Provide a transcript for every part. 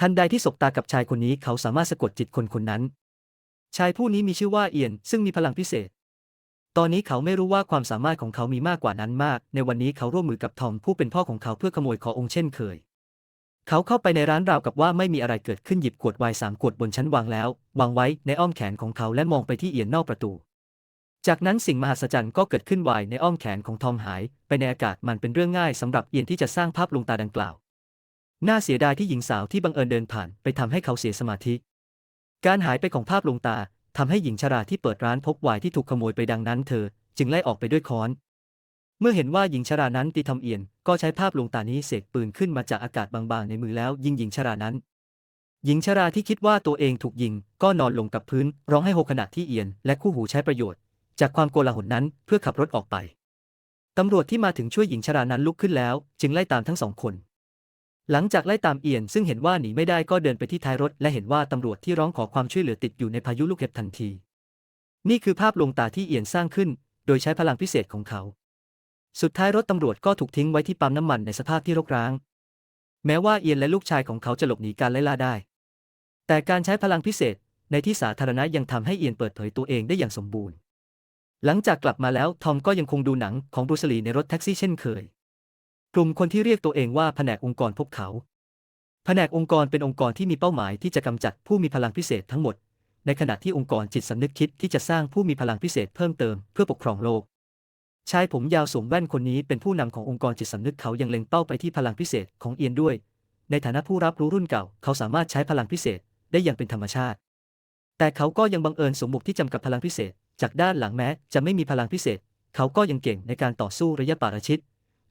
ทันใดที่สบตากับชายคนนี้เขาสามารถสะกดจิตคนคนนั้น ชายผู้นี้มีชื่อว่าเอียน ซึ่งมีพลังพิเศษ ตอนนี้เขาไม่รู้ว่าความสามารถของเขามีมากกว่านั้นมาก ในวันนี้เขาร่วมมือกับทอมผู้เป็นพ่อของเขาเพื่อขโมยขอองค์เช่นเคย เขาเข้าไปในร้านราวกับว่าไม่มีอะไรเกิดขึ้นหยิบขวดไวน์สามขวดบนชั้นวางแล้ววางไว้ในอ้อมแขนของเขาและมองไปที่เอียนนอกประตู จากนั้นสิ่งมหัศจรรย์ก็เกิดขึ้นไวน์ในอ้อมแขนของทอมหาย ไปในอากาศมันเป็นเรื่องง่ายสำหรับเอียนที่จะสร้างภาพลวงตาดังกล่าว น่าเสียดายที่หญิงสาวที่บังเอิญเดินผ่านไปทำให้เขาเสียสมาธิ การหายไปของภาพลวงตาทำให้หญิงชราที่เปิดร้านพบไวน์ที่ถูกขโมยไปดังนั้นเธอ จึงไล่ออกไปด้วยค้อน เมื่อเห็นว่าหญิงชรานั้นตีทำเอียน ก็ใช้ภาพลวงตานี้เสกปืนขึ้นมาจากอากาศบางๆ ในมือแล้วยิงหญิงชรานั้น หญิงชราที่คิดว่าตัวเองถูกยิง ก็นอนลงกับพื้น ร้องไห้โฮขณะที่เอียน และคู่หูใช้ประโยชน์ จากความโกลาหลนั้นเพื่อขับรถออกไปตำรวจที่มาถึงช่วยหญิงชรานั้นลุกขึ้นแล้ว จึงไล่ตามทั้งสองคน หลังจากไล่ตามเอียนซึ่งเห็นว่าหนีไม่ได้ก็เดินไปที่ท้ายรถ และเห็นว่าตำรวจที่ร้องขอความช่วยเหลือติดอยู่ในพายุลูกเห็บทันที นี่คือภาพลวงตาที่เอียนสร้างขึ้น โดยใช้พลังพิเศษของเขา สุดท้ายรถตำรวจก็ถูกทิ้งไว้ที่ปั๊มน้ำมันในสภาพที่รกร้าง แม้ว่าเอียนและลูกชายของเขาจะหลบหนีการไล่ล่าได้ แต่การใช้พลังพิเศษในที่สาธารณะยังทำให้เอียนเปิดเผยตัวเองได้อย่างสมบูรณ์ หลังจากกลับมาแล้วทอมก็ยังคงดูหนังของบรูซลีในรถแท็กซี่เช่นเคย กลุ่มคนที่เรียกตัวเองว่าแผนกองค์กรพบเขา แผนกองค์กรเป็นองค์กรที่มีเป้าหมายที่จะกำจัดผู้มีพลังพิเศษทั้งหมด ในขณะที่องค์กรจิตสำนึกคิดที่จะสร้างผู้มีพลังพิเศษเพิ่มเติมเพื่อปกครองโลกชายผมยาวสวมแว่นคนนี้เป็นผู้นำขององค์กรจิตสำนึกเขายังเล็งเป้าไปที่พลังพิเศษของเอียนด้วย ในฐานะผู้รับรู้รุ่นเก่า เขาสามารถใช้พลังพิเศษได้อย่างเป็นธรรมชาติ แต่เขาก็ยังบังเอิญสวมหมวกที่จำกัดพลังพิเศษ จากด้านหลังแม้จะไม่มีพลังพิเศษ เขาก็ยังเก่งในการต่อสู้ระยะปาราชิด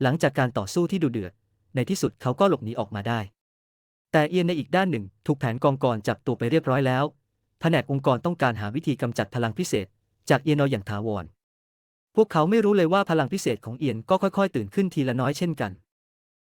หลังจากการต่อสู้ที่ดุเดือด ในที่สุดเขาก็หลบหนีออกมาได้ แต่เอียนในอีกด้านหนึ่ง ถูกแผนกองกรจับตัวไปเรียบร้อยแล้ว แผนกองค์กรต้องการหาวิธีกำจัดพลังพิเศษ จากเอียนออย่างถาวร พวกเขาไม่รู้เลยว่าพลังพิเศษของเอียนก็ค่อยๆ ตื่นขึ้นทีละน้อยเช่นกัน